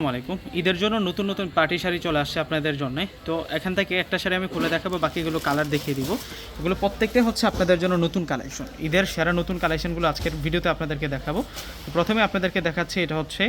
আলাইকুম। ঈদের জন্য নতুন নতুন পার্টি শাড়ি চলে আসছে আপনাদের জন্য। তো এখান থেকে একটা শাড়ি আমি খুলে দেখাবো, বাকিগুলো কালার দেখিয়ে দিব। এগুলো প্রত্যেকটাই হচ্ছে আপনাদের জন্য নতুন কালেকশন ঈদের সেরা নতুন কালেকশনগুলো আজকের ভিডিওতে আপনাদেরকে দেখাবো। প্রথমে আপনাদেরকে দেখাচ্ছি, এটা হচ্ছে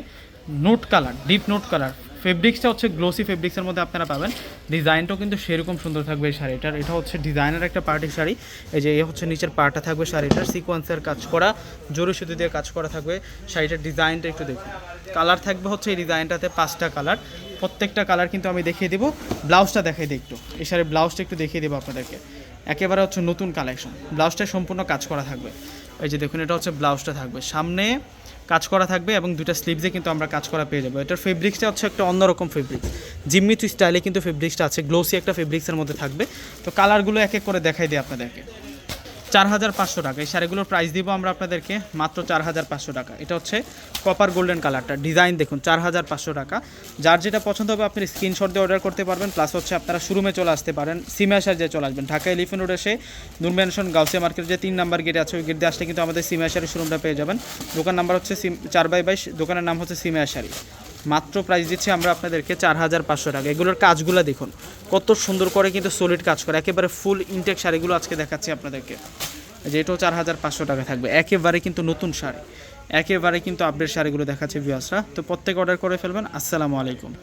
note colour deep note colour ফেব্রিক্সটা হচ্ছে গ্লোসি ফেব্রিক্সের মধ্যে আপনারা পাবেন। ডিজাইনটাও কিন্তু সেরকম সুন্দর থাকবে এই শাড়িটার। এটা হচ্ছে ডিজাইনের একটা পার্টি শাড়ি। এই যে, এ হচ্ছে নিচের পার্টটা থাকবে শাড়িটার। সিকোয়েন্সের কাজ করা, জরি সুতি দিয়ে কাজ করা থাকবে। শাড়িটার ডিজাইনটা একটু দেখুন। কালার থাকবে হচ্ছে এই ডিজাইনটাতে পাঁচটা কালার। প্রত্যেকটা কালার কিন্তু আমি দেখিয়ে দেবো। ব্লাউজটা দেখাই দিই একটু। শাড়ির ব্লাউজটা একটু দেখিয়ে দেবো আপনাদেরকে। একেবারে হচ্ছে নতুন কালেকশন। ব্লাউজটা সম্পূর্ণ কাজ করা থাকবে। এই যে দেখুন, এটা হচ্ছে ব্লাউজটা থাকবে। সামনে কাজ করা থাকবে এবং দুটা স্লিভসে কিন্তু আমরা কাজ করা পেয়ে যাব। এটার ফেব্রিক্সটা হচ্ছে একটা অন্যরকম ফেব্রিক্স জিম্মি টু স্টাইলে কিন্তু ফেব্রিক্সটা আছে। গ্লোসি একটা ফেব্রিক্সের মধ্যে থাকবে। তো কালারগুলো এক এক করে দেখাই দিই আপনাদেরকে। চার হাজার পাঁচশো টাকা। এই শাড়িগুলোর প্রাইস দিব আমরা আপনাদেরকে মাত্র চার হাজার পাঁচশো টাকা। এটা হচ্ছে কপার গোল্ডেন কালারটা ডিজাইন দেখুন চার হাজার পাঁচশো টাকা। যার যেটা পছন্দ হবে আপনি স্ক্রিনশট দিয়ে অর্ডার করতে পারবেন। প্লাস হচ্ছে আপনারা শোরুমে চলে আসতে পারেন সিমাশার যে চলে আসবেন। ঢাকা এলিফেন্ট রোড এসে নূর গাউসিয়া মার্কেট যে তিন নাম্বার গেটে আছে, ওই গেট দিয়ে আসলে কিন্তু আমাদের সিমাশারের শোরুমটা পেয়ে যাবেন। দোকান নাম্বার হচ্ছে সিম চার বাই বাইশ, দোকানের নাম হচ্ছে সিমাশারি মাত্র প্রাইস দিচ্ছি আমরা আপনাদেরকে চার হাজার পাঁচশো টাকা। এগুলোর কাজগুলো দেখুন, কত সুন্দর করে কিন্তু সলিড কাজ করে, একেবারে ফুল ইনটেক শাড়িগুলো আজকে দেখাচ্ছি আপনাদেরকে। যে এটাও চার হাজার পাঁচশো টাকা থাকবে। একেবারে কিন্তু নতুন শাড়ি, একেবারে কিন্তু আপডেট শাড়িগুলো দেখাচ্ছে ভিউয়ার্সরা তো প্রত্যেক অর্ডার করে ফেলবেন, আসসালামু আলাইকুম।